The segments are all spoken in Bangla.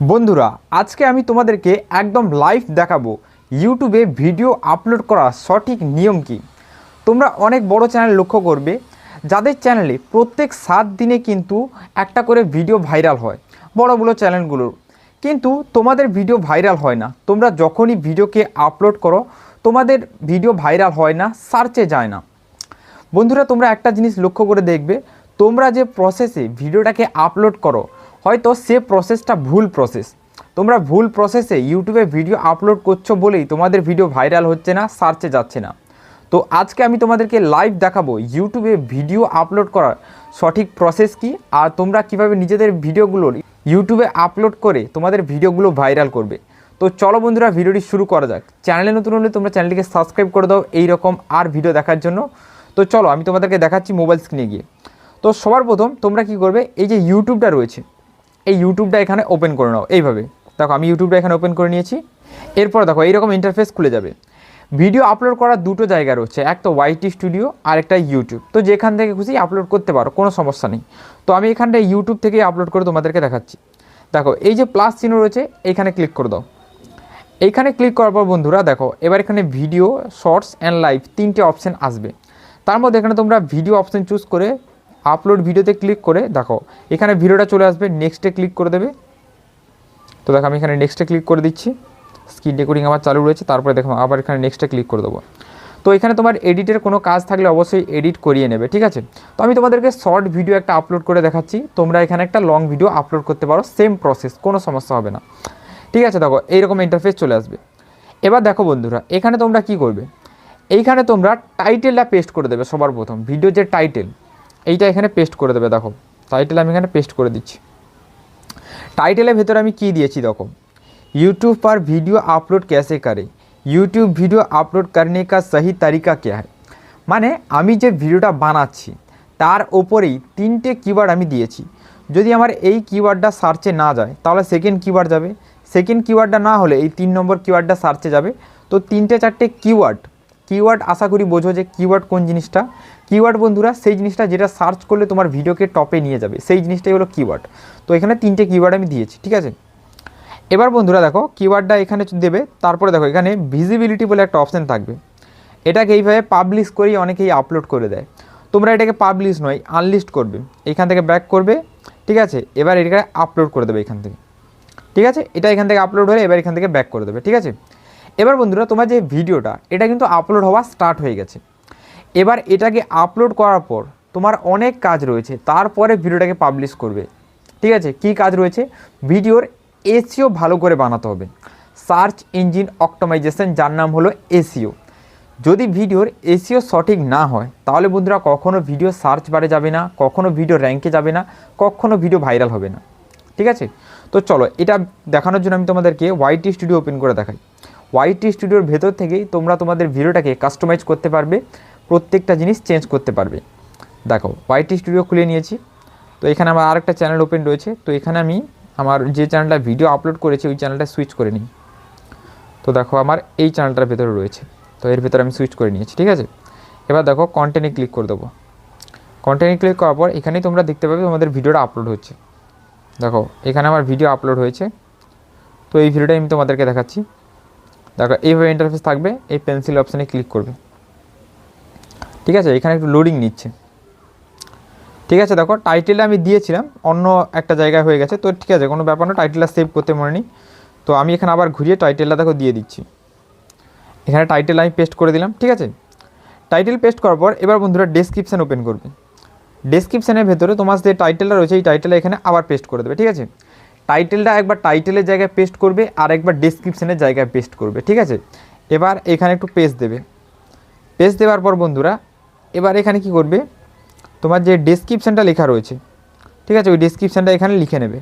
বন্ধুরা, আজকে আমি তোমাদেরকে একদম লাইভ দেখাবো ইউটিউবে ভিডিও আপলোড করার সঠিক নিয়ম কি। তোমরা অনেক বড় চ্যানেল লক্ষ্য করবে, যাদের চ্যানেলে প্রত্যেক সাত দিনে কিন্তু একটা করে ভিডিও ভাইরাল হয়, বড় বড় চ্যানেলগুলোর কিন্তু তোমাদের ভিডিও ভাইরাল হয় না। তোমরা যখনই ভিডিওকে আপলোড করো, তোমাদের ভিডিও ভাইরাল হয় না সার্চে যায় না। বন্ধুরা, তোমরা একটা জিনিস লক্ষ্য করে দেখবে, তোমরা যে প্রসেসে ভিডিওটাকে আপলোড করো হয়তো সে প্রসেসটা ভুল প্রসেস তোমরা ভুল প্রসেসে ইউটিউবে ভিডিও আপলোড করছ বলেই তোমাদের ভিডিও ভাইরাল হচ্ছে না সার্চে যাচ্ছে না। তো আজকে আমি তোমাদেরকে লাইভ দেখাবো ইউটিউবে ভিডিও আপলোড করার সঠিক প্রসেস কি, আর তোমরা কীভাবে নিজেদের ভিডিওগুলো ইউটিউবে আপলোড করে তোমাদের ভিডিওগুলো ভাইরাল করবে। তো চলো বন্ধুরা ভিডিওটি শুরু করা যাক। চ্যানেলে নতুন হলে তোমরা চ্যানেলটিকে সাবস্ক্রাইব করে দাও এই রকম আর ভিডিও দেখার জন্য। তো চলো, আমি তোমাদেরকে দেখাচ্ছি মোবাইল স্ক্রিনে গিয়ে। তো সবার প্রথম তোমরা কি করবে, এই যে ইউটিউবটা রয়েছে এই ইউটিউবটা এখানে ওপেন করে নাও, এইভাবে। দেখো, আমি ইউটিউবটা এখানে ওপেন করে নিয়েছি। এরপর দেখো, এইরকম ইন্টারফেস খুলে যাবে। ভিডিও আপলোড করার দুটো জায়গা রয়েছে, এক তো ওয়াইটি স্টুডিও আর একটা ইউটিউব তো যেখান থেকে খুশি আপলোড করতে পারো, কোনো সমস্যা নেই। তো আমি এখানটা ইউটিউব থেকেই আপলোড করে তোমাদেরকে দেখাচ্ছি। দেখো, এই যে প্লাস চিহ্ন রয়েছে এইখানে ক্লিক করে দাও। এইখানে ক্লিক করার পর বন্ধুরা, দেখো, এবার এখানে ভিডিও শর্টস অ্যান্ড লাইভ তিনটে অপশান আসবে। তার মধ্যে এখানে তোমরা ভিডিও অপশান চুজ করে আপলোড ভিডিওতে ক্লিক করে দেখো, এখানে ভিডিওটা চলে আসবে নেক্সটে ক্লিক করে দেবে। তো দেখো, আমি এখানে নেক্সটে ক্লিক করে দিচ্ছি। স্ক্রিন রেকর্ডিং আমার চালু রয়েছে, তারপরে দেখো, আবার এখানে নেক্সটে ক্লিক করে দেবো। তো এখানে তোমার এডিটের কোনো কাজ থাকলে অবশ্যই এডিট করিয়ে নেবে, ঠিক আছে? তো আমি তোমাদেরকে শর্ট ভিডিও একটা আপলোড করে দেখাচ্ছি। তোমরা এখানে একটা লং ভিডিও আপলোড করতে পারো সেম প্রসেস কোনো সমস্যা হবে না। ঠিক আছে, দেখো, এইরকম ইন্টারফেস চলে আসবে। এবার দেখো বন্ধুরা, এখানে তোমরা কি করবে? এইখানে তোমরা টাইটেলটা পেস্ট করে দেবে সবার প্রথম ভিডিও যে টাইটেল এইটা এখানে পেস্ট করে দেবে দেখো টাইটেল আমি এখানে পেস্ট করে দিচ্ছি टाइटल ভেতরে আমি কি দিয়েছি দেখো यूट्यूब पर वीडियो अपलोड कैसे करें यूट्यूब वीडियो अपलोड करने का सही तरीका क्या है মানে আমি যে ভিডিওটা বানাচ্ছি তার ওপরেই তিনটে কিওয়ার্ড আমি দিয়েছি যদি আমার এই কিওয়ার্ডটা সার্চে না যায় তাহলে সেকেন্ড কিওয়ার্ড যাবে সেকেন্ড কিওয়ার্ডটা না হলে এই তিন নম্বর কিওয়ার্ডটা সার্চে যাবে তো তিনটে চারটে কিওয়ার্ড কিওয়ার্ড আশা করি বোঝো যে কিওয়ার্ড কোন জিনিসটা। কিওয়ার্ড বন্ধুরা, সেই জিনিসটা যেটা সার্চ করলে তোমার ভিডিওকে টপে নিয়ে যাবে। সেই জিনিসটাই হলো কিওয়ার্ড তো এখানে তিনটে কিওয়ার্ড আমি দিয়েছি, ঠিক আছে? এবার বন্ধুরা দেখো কিওয়ার্ডটা এখানে দেবে, তারপরে দেখো, এখানে ভিজিবিলিটি বলে একটা অপশান থাকবে। এটাকে এইভাবে পাবলিশ করেই অনেকেই আপলোড করে দেয়। তোমরা এটাকে পাবলিশ নয় আনলিস্ট করবে। এখান থেকে ব্যাক করবে, ঠিক আছে? এবার এটাকে আপলোড করে দেবে এখান থেকে। ঠিক আছে? এটা এখান থেকে আপলোড হলে এবার এখান থেকে ব্যাক করে দেবে, ঠিক আছে? এবার বন্ধুরা, তোমার যে ভিডিওটা, এটা কিন্তু আপলোড হওয়া স্টার্ট হয়ে গেছে। এবার এটাকে আপলোড করার পর তোমার অনেক কাজ রয়েছে, তারপরে ভিডিওটাকে পাবলিশ করবে। ঠিক আছে? কি কাজ রয়েছে? ভিডিওর এসিও ভালো করে বানাতে হবে। সার্চ ইঞ্জিন অপটোমাইজেশন যার নাম হলো এসিও। যদি ভিডিওর এসিও সঠিক না হয়, তাহলে বন্ধুরা, কখনো ভিডিও সার্চ বারে যাবে না, কখনো ভিডিও র্যাঙ্কে যাবে না, কখনো ভিডিও ভাইরাল হবে না। ঠিক আছে? তো চলো, এটা দেখানোর জন্য আমি তোমাদেরকে ওয়াইটি স্টুডিও ওপেন করে দেখাই। ওয়াইটি স্টুডিওর ভেতর থেকেই তোমরা তোমাদের ভিডিওটাকে কাস্টমাইজ করতে পারবে, প্রত্যেকটা জিনিস চেঞ্জ করতে পারবে। দেখো ওয়াইটি স্টুডিও খুলে নিয়েছি। তো এখানে আমার আরেকটা চ্যানেল ওপেন রয়েছে। তো এখানে আমি আমার যে চ্যানেলটা ভিডিও আপলোড করেছি, ওই চ্যানেলটা সুইচ করে নিই। তো দেখো, আমার এই চ্যানেলটার ভেতরে রয়েছে। তো এর ভেতরে আমি সুইচ করে নিয়েছি, ঠিক আছে? এবার দেখো কন্টেন্টে ক্লিক করে দেবো। কন্টেন্টে ক্লিক করার পর এখানেই তোমরা দেখতে পাবে তোমাদের ভিডিওটা আপলোড হচ্ছে। দেখো, এখানে আমার ভিডিও আপলোড হয়েছে। তো এই ভিডিওটাই আমি তোমাদেরকে দেখাচ্ছি। দেখো, এইভাবে ইন্টারফেস থাকবে, এই পেন্সিল অপশানে ক্লিক করবে। ঠিক আছে, এখানে একটু লোডিং নিচ্ছে। ঠিক আছে, দেখো টাইটেলটা আমি দিয়েছিলাম, অন্য একটা জায়গায় হয়ে গেছে, তো ঠিক আছে, কোনো ব্যাপার না টাইটেলটা সেভ করতে মনে নেই। তো আমি এখানে আবার ঘুরিয়ে টাইটেলটা দেখো দিয়ে দিচ্ছি। এখানে টাইটেল আমি পেস্ট করে দিলাম, ঠিক আছে? টাইটেল পেস্ট করার পর, এবার বন্ধুরা ডেসক্রিপশান ওপেন করবে। ডেসক্রিপশানের ভেতরে তোমার যে টাইটেলটা রয়েছে, এই টাইটেলটা এখানে আবার পেস্ট করে দেবে, ঠিক আছে? টাইটেলটা একবার টাইটেলের জায়গায় পেস্ট করবে, আর একবার ডেসক্রিপশানের জায়গায় পেস্ট করবে, ঠিক আছে? এবার এখানে একটু পেস্ট দেবে। পেস্ট দেওয়ার পর বন্ধুরা, এবার এখানে কি করবে? তোমার যে ডেসক্রিপশানটা লেখা রয়েছে, ঠিক আছে? ওই ডেসক্রিপশানটা এখানে লিখে নেবে।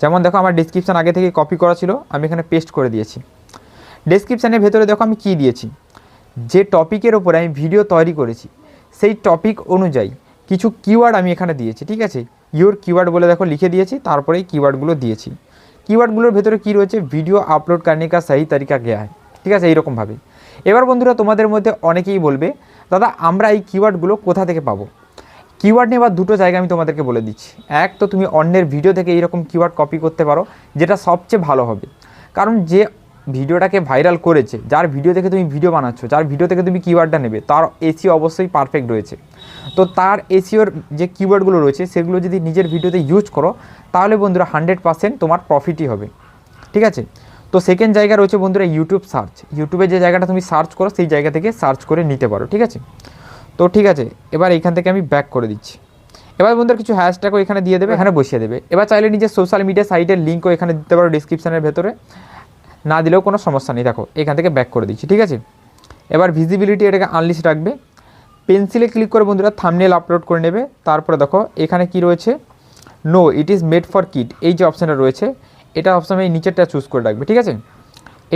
যেমন দেখো, আমার ডেসক্রিপশান আগে থেকে কপি করা ছিল, আমি এখানে পেস্ট করে দিয়েছি। ডেসক্রিপশানের ভেতরে দেখো, আমি কী দিয়েছি? যে টপিকের ওপরে আমি ভিডিও তৈরি করেছি, সেই টপিক অনুযায়ী কিছু কিওয়ার্ড আমি এখানে দিয়েছি, ঠিক আছে? ইওর কিওয়ার্ড বলে দেখো, লিখে দিয়েছি তারপরে কিওয়ার্ডগুলো দিয়েছি। কিওয়ার্ডগুলোর ভেতরে কী রয়েছে? ভিডিও আপলোড করনে কা সহি তরিকা কে হয় ঠিক আছে? এইরকমভাবে। এবার বন্ধুরা, তোমাদের মধ্যে অনেকেই বলবে, দাদা, আমরা এই কিওয়ার্ডগুলো কোথা থেকে পাবো? কিওয়ার্ড নেবার দুটো জায়গা আমি তোমাদেরকে বলে দিচ্ছি। এক, তো তুমি অন্যের ভিডিও থেকে এইরকম কিওয়ার্ড কপি করতে পারো, যেটা সবচেয়ে ভালো হবে। কারণ যে ভিডিওটাকে ভাইরাল করেছে। যার ভিডিও থেকে তুমি ভিডিও বানাচ্ছ, যার ভিডিও থেকে তুমি কিওয়ার্ডটা নেবে, তার এসিও অবশ্যই পারফেক্ট রয়েছে। তো তার এসিওর যে কিওয়ার্ডগুলো রয়েছে, সেগুলো যদি নিজের ভিডিওতে ইউজ করো, তাহলে বন্ধুরা হান্ড্রেড পার্সেন্ট তোমার প্রফিটই হবে। ঠিক আছে? তো সেকেন্ড জায়গা রয়েছে বন্ধুরা ইউটিউব সার্চ ইউটিউবে যে জায়গাটা তুমি সার্চ করো, সেই জায়গা থেকে সার্চ করে নিতে পারো। ঠিক আছে? তো ঠিক আছে, এবার এইখান থেকে আমি ব্যাক করে দিচ্ছি। এবার বন্ধুরা কিছু হ্যাশট্যাগও এখানে দিয়ে দেবে, এখানে বসিয়ে দেবে। এবার চাইলে নিজের সোশ্যাল মিডিয়া সাইটের লিঙ্কও এখানে দিতে পারো ডিসক্রিপশনের ভেতরে। না দিলেও কোনো সমস্যা নেই। দেখো, এখান থেকে ব্যাক করে দিচ্ছি, ঠিক আছে? এবার ভিজিবিলিটি এটাকে আনলিস্ট রাখবে। পেন্সিলে ক্লিক করে বন্ধুরা থামনেল আপলোড করে নেবে। তারপরে দেখো, এখানে কি রয়েছে? No it is made for kids এই যে অপশানটা রয়েছে, এটা অপশান এই নিচেরটা চুজ করে রাখবে, ঠিক আছে?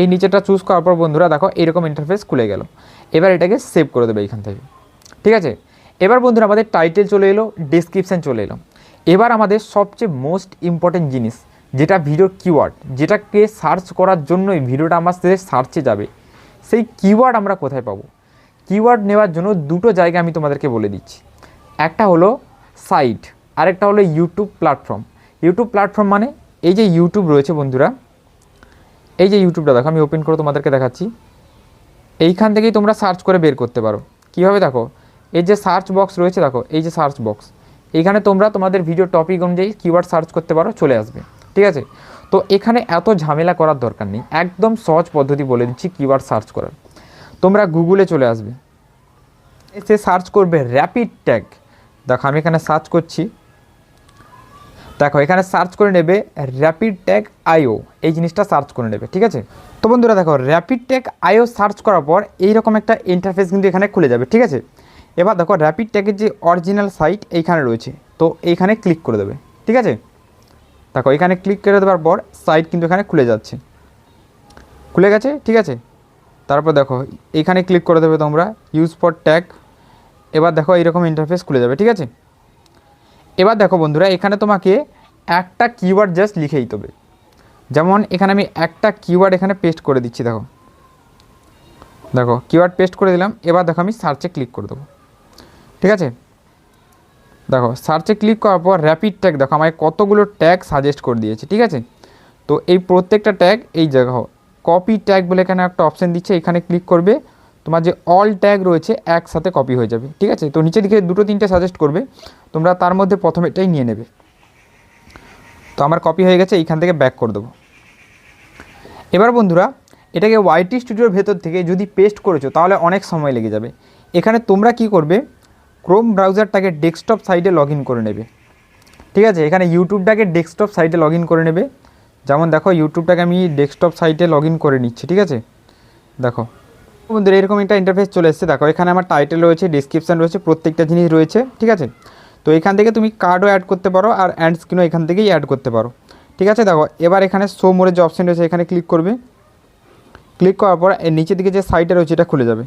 এই নিচেরটা চুজ করার পর বন্ধুরা দেখো, এরকম ইন্টারফেস খুলে গেল। এবার এটাকে সেভ করে দেবে এইখান থেকে, ঠিক আছে? এবার বন্ধুরা আমাদের টাইটেল চলে এলো ডিসক্রিপশান চলে এলো। এবার আমাদের সবচেয়ে মোস্ট ইম্পর্টেন্ট জিনিস যেটা ভিডিওর কিওয়ার্ড যেটাকে সার্চ করার জন্যই ভিডিওটা আমাদের সার্চে যাবে, সেই কিওয়ার্ড আমরা কোথায় পাবো? কিওয়ার্ড নেওয়ার জন্য দুটো জায়গা আমি তোমাদেরকে বলে দিচ্ছি। একটা হলো সাইট আরেকটা হলো ইউটিউব প্ল্যাটফর্ম ইউটিউব প্ল্যাটফর্ম মানে এই যে ইউটিউব রয়েছে বন্ধুরা, এই যে ইউটিউবটা দেখো, আমি ওপেন করে তোমাদেরকে দেখাচ্ছি। এইখান থেকেই তোমরা সার্চ করে বের করতে পারো। কীভাবে দেখো? এই যে সার্চ বক্স রয়েছে, দেখো, এই যে সার্চ বক্স এইখানে তোমরা তোমাদের ভিডিও টপিক অনুযায়ী কিওয়ার্ড সার্চ করতে পারো, চলে আসবে। ঠিক আছে? তো এখানে এত ঝামেলা করার দরকার নেই। একদম সহজ পদ্ধতি বলে দিচ্ছি কিওয়ার্ড সার্চ করার। তোমরা গুগলে চলে আসবে। এসে সার্চ করবে র্যাপিড ট্যাগ দেখো, আমি এখানে সার্চ করছি। দেখো, এখানে সার্চ করে নেবে র্যাপিড ট্যাগ আইও এই জিনিসটা সার্চ করে নেবে, ঠিক আছে? তো বন্ধুরা, দেখো র্যাপিড ট্যাগ আইও সার্চ করার পর এইরকম একটা ইন্টারফেস কিন্তু এখানে খুলে যাবে, ঠিক আছে? এবার দেখো র্যাপিড ট্যাগের যে অরিজিনাল সাইট এইখানে রয়েছে। তো এইখানে ক্লিক করে দেবে, ঠিক আছে? দেখো, এখানে ক্লিক করে দেওয়ার পর সাইট কিন্তু এখানে খুলে যাচ্ছে। খুলে গেছে? ঠিক আছে। তারপর দেখো, এখানে ক্লিক করে দেবে তোমরা ইউজ ফর ট্যাগ এবার দেখো, এইরকম ইন্টারফেস খুলে যাবে, ঠিক আছে? এবার দেখো বন্ধুরা, এখানে তোমাকে একটা কিওয়ার্ড জাস্ট লিখে দিতে হবে যেমন, এখানে আমি একটা কিওয়ার্ড এখানে পেস্ট করে দিচ্ছি, দেখো। দেখো কিওয়ার্ড পেস্ট করে দিলাম, এবার দেখো আমি সার্চে ক্লিক করে দেবো। ঠিক আছে? দেখো সার্চে ক্লিক করার পর র্যাপিড ট্যাগ দেখো, আমায় কতগুলো ট্যাগ সাজেস্ট করে দিয়েছে, ঠিক আছে? তো এই প্রত্যেকটা ট্যাগ এই জায়গা কপি ট্যাগ বলে এখানে একটা অপশান দিচ্ছে, এখানে ক্লিক করবে, তোমার যে অল ট্যাগ রয়েছে একসাথে কপি হয়ে যাবে, ঠিক আছে? তো নিচের দিকে দুটো তিনটে সাজেস্ট করবে, তোমরা তার মধ্যে প্রথমেটাই নিয়ে নেবে। তো আমার কপি হয়ে গেছে, এইখান থেকে ব্যাক করে দেবো। এবার বন্ধুরা, এটাকে ওয়াইটি স্টুডিওর ভেতর থেকে যদি পেস্ট করেছ, তাহলে অনেক সময় লেগে যাবে। এখানে তোমরা কি করবে ক্রোম ব্রাউজারটাকে ডেস্কটপ সাইটে লগ করে নেবে। ঠিক আছে? এখানে ইউটিউবটাকে ডেস্কটপ সাইটে লগ করে নেবে। যেমন দেখো ইউটিউবটাকে আমি ডেস্কটপ সাইটে লগ করে নিচ্ছি, ঠিক আছে? দেখো। বন্ধুরা, এরকম একটা ইন্টারফেস চলে এসেছে। দেখো, এখানে আমার টাইটেল রয়েছে ডিসক্রিপশান রয়েছে, প্রত্যেকটা জিনিস রয়েছে, ঠিক আছে? তো এখান থেকে তুমি কার্ডও অ্যাড করতে পারো আর অ্যাড স্ক্রিনও এখান থেকেই অ্যাড করতে পারো। ঠিক আছে? দেখো, এবার এখানে শো মোড়ের যে অপশান রয়েছে, এখানে ক্লিক করবে। ক্লিক করার পর নিচের দিকে যে সাইটটা রয়েছে, এটা খুলে যাবে।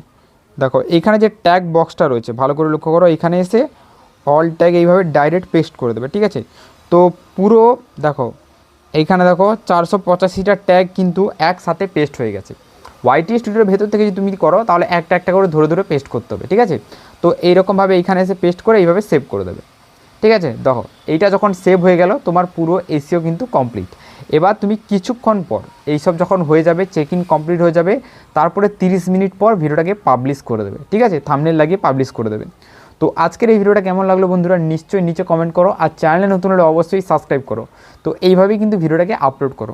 দেখো, এখানে যে ট্যাগ বক্সটা রয়েছে, ভালো করে লক্ষ্য করো, এখানে এসে অল ট্যাগ এইভাবে ডাইরেক্ট পেস্ট করে দেবে, ঠিক আছে? তো পুরো, দেখো, এইখানে দেখো, চারশো পঁচাশিটা ট্যাগ কিন্তু একসাথে পেস্ট হয়ে গেছে। ওয়াইটি স্টুডিওর ভেতর থেকে যদি তুমি করো, তাহলে একটা একটা করে ধরে ধরে পেস্ট করতে হবে, ঠিক আছে? তো এইরকমভাবে এইখানে এসে পেস্ট করে এইভাবে সেভ করে দেবে, ঠিক আছে? দেখো, এইটা যখন সেভ হয়ে গেল, তোমার পুরো এসিও কিন্তু কমপ্লিট এবার তুমি কিছুক্ষণ পর, এইসব যখন হয়ে যাবে চেক ইন কমপ্লিট হয়ে যাবে, তারপরে 30 মিনিট পর ভিডিওটাকে পাবলিশ করে দেবে, ঠিক আছে? থামনেল লাগিয়ে পাবলিশ করে দেবে। তো আজকের এই ভিডিওটা কেমন লাগল বন্ধুরা? নিশ্চয়ই নিচে কমেন্ট করো আর চ্যানেলে নতুন হলে অবশ্যই সাবস্ক্রাইব করো। তো এইভাবেই কিন্তু ভিডিওটাকে আপলোড করো।